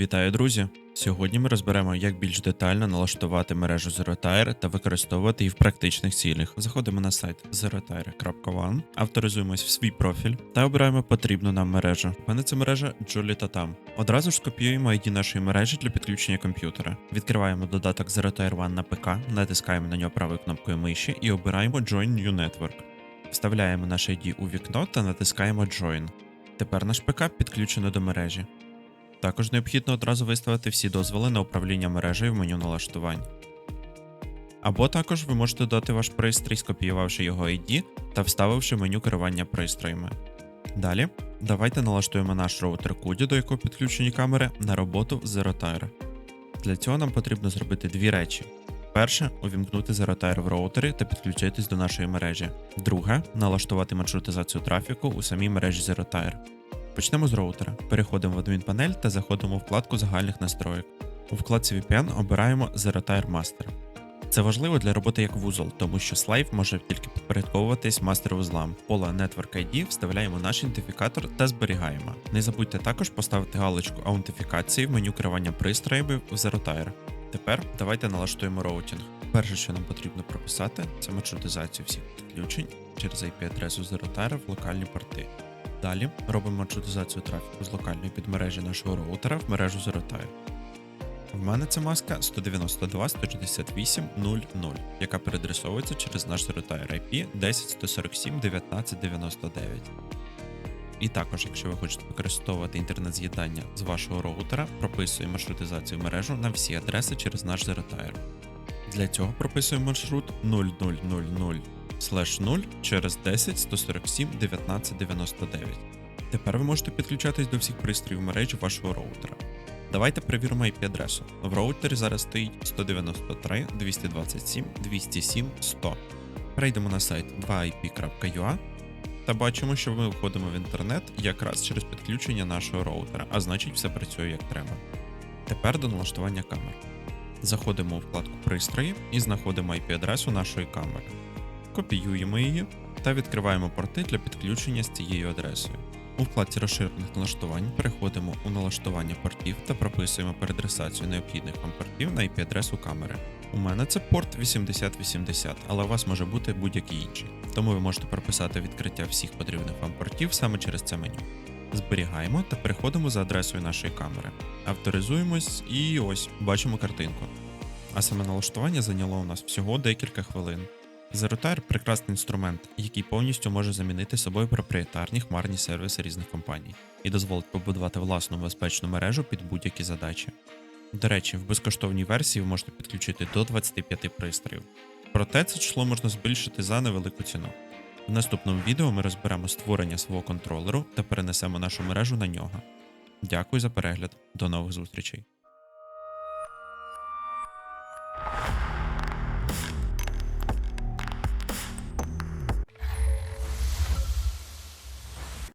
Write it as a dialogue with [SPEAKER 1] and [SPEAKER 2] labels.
[SPEAKER 1] Вітаю, друзі! Сьогодні ми розберемо, як більш детально налаштувати мережу ZeroTire та використовувати її в практичних цілях. Заходимо на сайт zerotire.one, авторизуємось в свій профіль та обираємо потрібну нам мережу. У мене це мережа Jolly Tatam. Одразу ж скопіюємо ID нашої мережі для підключення комп'ютера. Відкриваємо додаток ZeroTire One на ПК, натискаємо на нього правою кнопкою миші і обираємо Join New Network. Вставляємо наш ID у вікно та натискаємо Join. Тепер наш ПК підключено до мережі. Також необхідно одразу виставити всі дозволи на управління мережею в меню налаштувань. Або також ви можете додати ваш пристрій, скопіювавши його ID та вставивши меню керування пристроями. Далі, давайте налаштуємо наш роутер CUDI, до якого підключені камери, на роботу в ZeroTire. Для цього нам потрібно зробити дві речі. Перше увімкнути ZeroTire в роутері та підключитись до нашої мережі. Друге налаштувати маршрутизацію трафіку у самій мережі ZeroTire. Почнемо з роутера. Переходимо в адмінпанель та заходимо у вкладку загальних настроїк. У вкладці VPN обираємо ZeroTire Master. Це важливо для роботи як вузол, тому що слайв може тільки підпорядковуватись мастер вузлам. В поле Network ID вставляємо наш ідентифікатор та зберігаємо. Не забудьте також поставити галочку аутентифікації в меню керування пристроями в ZeroTire. Тепер давайте налаштуємо роутінг. Перше, що нам потрібно прописати, це маршрутизацію всіх підключень через IP-адресу ZeroTire в локальні порти. Далі робимо маршрутизацію трафіку з локальної підмережі нашого роутера в мережу ZeroTire. В мене це маска 192.168.0.0, яка переадресовується через наш ZeroTire IP 10.147.19.99. І також, якщо ви хочете використовувати інтернет-з'єднання з вашого роутера, прописуємо маршрутизацію в мережу на всі адреси через наш ZeroTire. Для цього прописуємо маршрут 0000 слеш 0 через 10 147 1999. Тепер ви можете підключатись до всіх пристроїв мережі вашого роутера. Давайте перевіримо IP-адресу. В роутері зараз стоїть 193 227 207 100. Перейдемо на сайт 2ip.ua та бачимо, що ми виходимо в інтернет якраз через підключення нашого роутера, а значить все працює як треба. Тепер до налаштування камер. Заходимо у вкладку пристрої і знаходимо IP-адресу нашої камери копіюємо її та відкриваємо порти для підключення з цією адресою. У вкладці розширених налаштувань переходимо у налаштування портів та прописуємо переадресацію необхідних вам портів на IP-адресу камери. У мене це порт 8080, але у вас може бути будь-який інший, тому ви можете прописати відкриття всіх потрібних вам портів саме через це меню. Зберігаємо та переходимо за адресою нашої камери. Авторизуємось і ось бачимо картинку. А саме налаштування зайняло у нас всього декілька хвилин. ZeroTire – прекрасний інструмент, який повністю може замінити собою проприєтарні хмарні сервіси різних компаній і дозволить побудувати власну безпечну мережу під будь-які задачі. До речі, в безкоштовній версії ви можете підключити до 25 пристроїв. Проте це число можна збільшити за невелику ціну. В наступному відео ми розберемо створення свого контролеру та перенесемо нашу мережу на нього. Дякую за перегляд, до нових зустрічей!